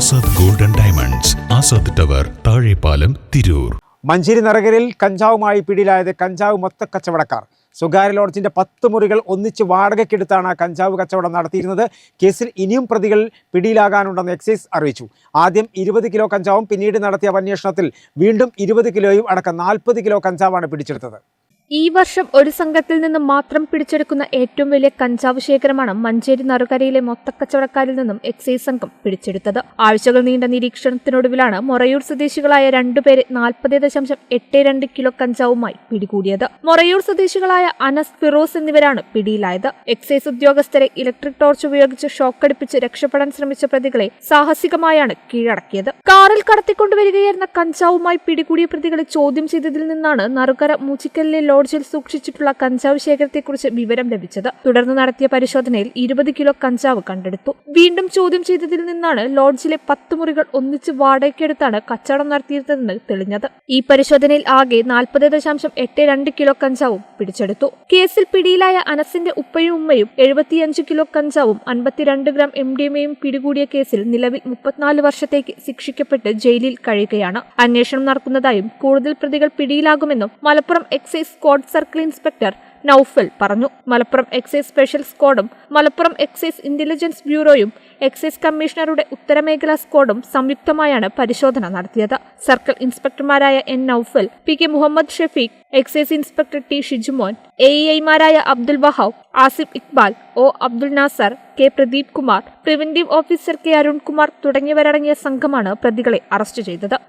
Azad golden diamonds Azad tower Thazhepalam Tirur. Manjeri നരകരിൽ കഞ്ചാവുമായി പിടിയിലായത് കഞ്ചാവ് മൊത്ത കച്ചവടക്കാർ. സ്വകാര്യ ലോഡ്ജിന്റെ പത്ത് മുറികൾ ഒന്നിച്ച് വാടകയ്ക്കെടുത്താണ് കഞ്ചാവ് കച്ചവടം നടത്തിയിരുന്നത്. കേസിൽ ഇനിയും പ്രതികൾ പിടിയിലാകാനുണ്ടെന്ന് എക്സൈസ് അറിയിച്ചു. ആദ്യം ഇരുപത് കിലോ കഞ്ചാവും പിന്നീട് നടത്തിയ അന്വേഷണത്തിൽ വീണ്ടും ഇരുപത് കിലോയും അടക്കം നാൽപ്പത് കിലോ കഞ്ചാവാണ് പിടിച്ചെടുത്തത്. ഈ വർഷം ഒരു സംഘത്തിൽ നിന്ന് മാത്രം പിടിച്ചെടുക്കുന്ന ഏറ്റവും വലിയ കഞ്ചാവ് ശേഖരമാണ് മഞ്ചേരി നറുകരയിലെ മൊത്തക്കച്ചവടക്കാരിൽ നിന്നും എക്സൈസ് സംഘം പിടിച്ചെടുത്തത്. ആഴ്ചകൾ നീണ്ട നിരീക്ഷണത്തിനൊടുവിലാണ് മൊറയൂർ സ്വദേശികളായ രണ്ടുപേരെ നാൽപ്പത് ദശാംശം എട്ട് രണ്ട് കിലോ കഞ്ചാവുമായി പിടികൂടിയത്. മൊറയൂർ സ്വദേശികളായ അനസ് ഫിറോസ് എന്നിവരാണ് പിടിയിലായത്. എക്സൈസ് ഉദ്യോഗസ്ഥരെ ഇലക്ട്രിക് ടോർച്ച് ഉപയോഗിച്ച് ഷോക്കടിപ്പിച്ച് രക്ഷപ്പെടാൻ ശ്രമിച്ച പ്രതികളെ സാഹസികമായാണ് കീഴടക്കിയത്. കാറിൽ കടത്തിക്കൊണ്ടുവരികയായിരുന്ന കഞ്ചാവുമായി പിടികൂടിയ പ്രതികളെ ചോദ്യം ചെയ്തതിൽ നിന്നാണ് നറുകര മൂച്ചിക്കലിലെ ലോഡ്ജിൽ സൂക്ഷിച്ചിട്ടുള്ള കഞ്ചാവ് ശേഖരത്തെക്കുറിച്ച് വിവരം ലഭിച്ചത്. തുടർന്ന് നടത്തിയ പരിശോധനയിൽ ഇരുപത് കിലോ കഞ്ചാവ് കണ്ടെടുത്തു. വീണ്ടും ചോദ്യം ചെയ്തതിൽ നിന്നാണ് ലോഡ്ജിലെ പത്ത് മുറികൾ ഒന്നിച്ച് വാടകയ്ക്കെടുത്താണ് കച്ചവടം നടത്തിയിരുന്നതെന്ന് തെളിഞ്ഞത്. ഈ പരിശോധനയിൽ ആകെ നാൽപ്പത് ദശാംശം എട്ട് രണ്ട് കിലോ കഞ്ചാവും പിടിച്ചെടുത്തു. കേസിൽ പിടിയിലായ അനസിന്റെ ഉപ്പയും ഉമ്മയും എഴുപത്തിയഞ്ച് കിലോ കഞ്ചാവും അൻപത്തിരണ്ട് ഗ്രാം എം ഡി എമ്മയും പിടികൂടിയ കേസിൽ നിലവിൽ മുപ്പത്തിനാല് വർഷത്തേക്ക് ശിക്ഷിക്കപ്പെട്ട് ജയിലിൽ കഴിയുകയാണ്. അന്വേഷണം നടക്കുന്നതായും കൂടുതൽ പ്രതികൾ പിടിയിലാകുമെന്നും Malappuram excise circle inspector Naufal പറഞ്ഞു. മലപ്പുറം എക്സൈസ് സ്പെഷ്യൽ സ്ക്വാഡും മലപ്പുറം എക്സൈസ് ഇന്റലിജൻസ് ബ്യൂറോയും എക്സൈസ് കമ്മീഷണറുടെ ഉത്തരമേഖലാ സ്ക്വാഡും സംയുക്തമായാണ് പരിശോധന നടത്തിയത്. Circle ഇൻസ്പെക്ടർമാരായ N Naufal P K Muhammad Shefeeq excise inspector T Shijumon A E ഐമാരായ Abdul Wahab Asif Iqbal O Abdul Nasar K Pradeep Kumar preventive officer K Arunkumar തുടങ്ങിയവരടങ്ങിയ സംഘമാണ് പ്രതികളെ അറസ്റ്റ് ചെയ്തത്.